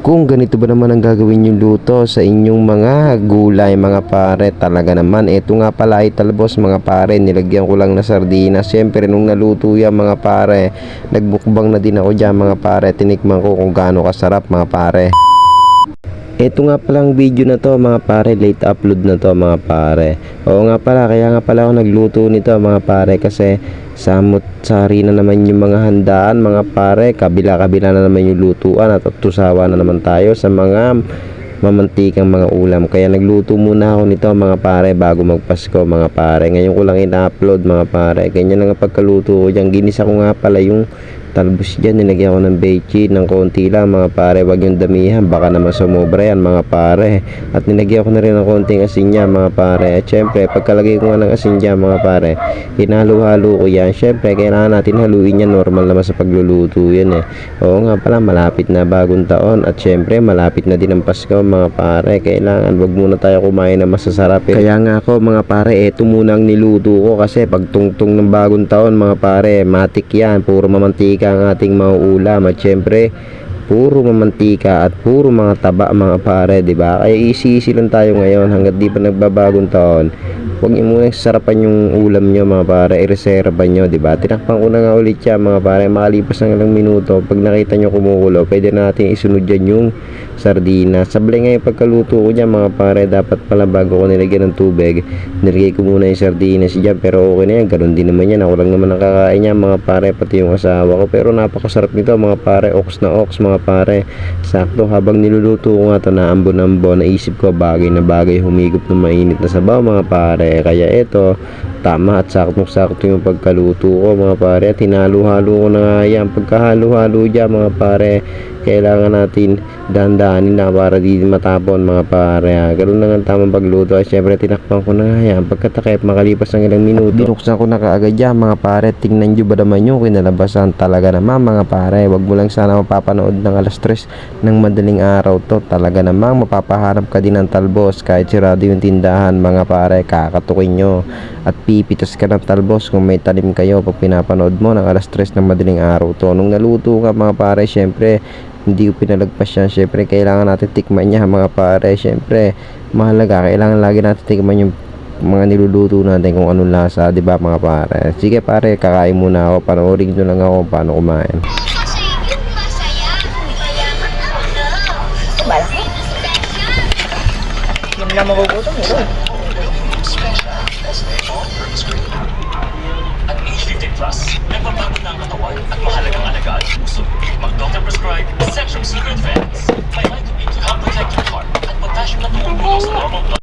Kung ganito ba naman ang gagawin yung luto sa inyong mga gulay mga pare talaga naman. Ito nga pala ay talbos mga pare nilagyan ko lang na sardinas. Syempre nung naluto yan mga pare nagbukbang na din ako dyan mga pare. Tinikman ko kung gaano kasarap mga pare ito nga palang video na to mga pare, late upload na to mga pare. Oo nga pala, kaya nga pala ako nagluto nito mga pare kasi samot sari na naman yung mga handaan mga pare. Kabila-kabila na naman yung lutuan at tusawa na naman tayo sa mga mamantikang mga ulam. Kaya nagluto muna ako nito mga pare bago magpasko mga pare. Ngayon ko lang ina-upload mga pare. Ganyan na nga pagkaluto ko dyan. Ginisa ko nga pala yung talbos dyan. Nilagyan ko ng bechi ng konti lang mga pare. Wag yung damihan. Baka naman sumobra yan mga pare. At nilagyan ko na rin ng konting asin niya mga pare. At syempre pagkalagay ko nga ng asin dyan mga pare. Hinalo-halo ko yan. Syempre kailangan natin haluin yan. Normal naman sa pagluluto yan eh. Oo nga pala malapit na bagong taon. At syempre malapit na din ang Pasko mga pare. Kailangan wag muna tayo kumain na masasarap. eh. Kaya nga ako mga pare, eto muna ang niluto ko kasi pag tungtong ng bagong taon mga pare, matik yan. Puro mamantika ang ating mga ulam. At syempre, puro mamantika at puro mga taba mga pare, di ba? Kaya easy-easy lang tayo ngayon hanggat di pa nagbabagong taon. Huwag niyo muna sarapan yung ulam nyo mga pare, ireserba nyo, di ba? Tinakpan ko na nga ulit siya mga pare, makalipas ng ilang minuto, pag nakita nyo kumukulo, pwede natin isunod dyan yung sardinas. Sablay nga yung pagkaluto ko dyan mga pare, dapat pala bago ko nilagyan ng tubig, nilagay ko muna yung sardinas dyan, pero okay na yan, ganun din naman yan, ako lang naman nakakain yan mga pare, pati yung asawa ko, pero napakasarap nito mga pare, ox na ox mga pare, sakto habang niluluto ko nga to na ambon-ambo, naisip ko bagay na bagay humigop ng mainit na sabaw mga pare, kaya eto, tama at saktong-sakto yung pagkaluto ko mga pare. At hinalo-halo ko na nga yan. Pagkahalo-halo dyan mga pare kailangan natin dandanin na para di matapon mga pare ganun na nga ang tamang pagluto. At syempre tinakpan ko na nga yan pagkatakip makalipas ng ilang minuto. Binuksan ko na kaagad yan mga pare. Tingnan nyo ba naman yung kinalabasan talaga naman mga pare. Wag mo lang sana mapapanood ng alas 3 ng madaling araw to. Talaga namang mapapaharap ka din ng talbos kahit sirado yung tindahan mga pare. Kakatukin nyo. At pipitas ka ng talbos kung may talim kayo pag pinapanood mo ng alas 3 ng madaling araw to. Nung naluto ka mga pare? Syempre hindi ko pinalagpas yan syempre kailangan natin tikman niya mga pare syempre mahalaga kailangan lagi natin tikman yung mga niluluto natin kung anong lasa di ba mga pare sige pare kakain muna ako panoorin nyo lang ako paano kumain. Malaki. Hindi na magugutom 50 plus, nagbabago na ang katawan at mahalagang alagaan ang puso. Mag-doctor prescribe Centrum Secret Vets.